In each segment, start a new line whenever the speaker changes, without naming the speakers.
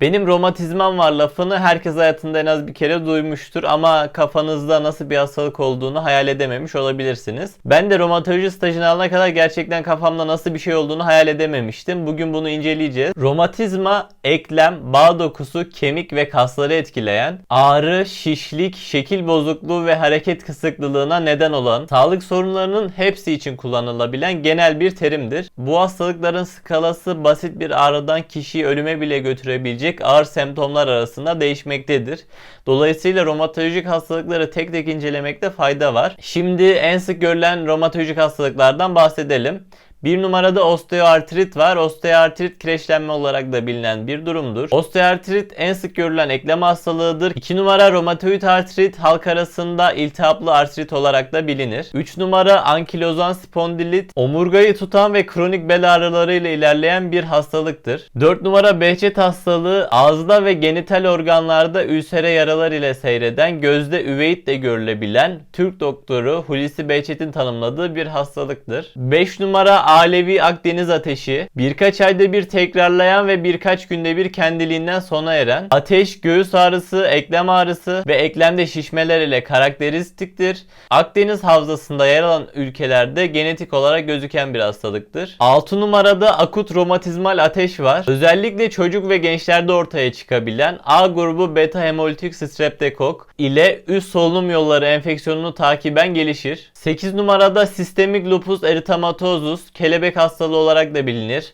Benim romatizmam var lafını herkes hayatında en az bir kere duymuştur ama kafanızda nasıl bir hastalık olduğunu hayal edememiş olabilirsiniz. Ben de romatoloji stajını alana kadar gerçekten kafamda nasıl bir şey olduğunu hayal edememiştim. Bugün bunu inceleyeceğiz. Romatizma, eklem, bağ dokusu, kemik ve kasları etkileyen, ağrı, şişlik, şekil bozukluğu ve hareket kısıklılığına neden olan, sağlık sorunlarının hepsi için kullanılabilen genel bir terimdir. Bu hastalıkların skalası basit bir ağrıdan kişiyi ölüme bile götürebilecek ağır semptomlar arasında değişmektedir. Dolayısıyla romatolojik hastalıkları tek tek incelemekte fayda var. Şimdi en sık görülen romatolojik hastalıklardan bahsedelim. Bir numarada osteoartrit var. Osteoartrit kireçlenme olarak da bilinen bir durumdur. Osteoartrit en sık görülen eklem hastalığıdır. 2 numara romatoid artrit halk arasında iltihaplı artrit olarak da bilinir. 3 numara ankilozan spondilit omurgayı tutan ve kronik bel ağrılarıyla ilerleyen bir hastalıktır. 4 numara Behçet hastalığı ağızda ve genital organlarda ülsere yaralar ile seyreden gözde üveitle görülebilen Türk doktoru Hulusi Behçet'in tanımladığı bir hastalıktır. 5 numara Alevi Akdeniz ateşi birkaç ayda bir tekrarlayan ve birkaç günde bir kendiliğinden sona eren ateş, göğüs ağrısı, eklem ağrısı ve eklemde şişmeler ile karakteristiktir. Akdeniz havzasında yer alan ülkelerde genetik olarak gözüken bir hastalıktır. 6 numarada akut romatizmal ateş var. Özellikle çocuk ve gençlerde ortaya çıkabilen A grubu beta hemolitik streptokok ile üst solunum yolları enfeksiyonunu takiben gelişir. 8 numarada sistemik lupus eritematosus kelebek hastalığı olarak da bilinir.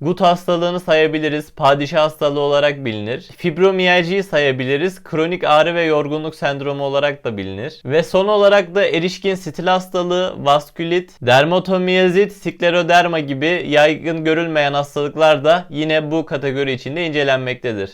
Gut hastalığını sayabiliriz. Padişah hastalığı olarak bilinir. Fibromiyaljiyi sayabiliriz. Kronik ağrı ve yorgunluk sendromu olarak da bilinir. Ve son olarak da erişkin stil hastalığı, vaskülit, dermatomiyazit, skleroderma gibi yaygın görülmeyen hastalıklar da yine bu kategori içinde incelenmektedir.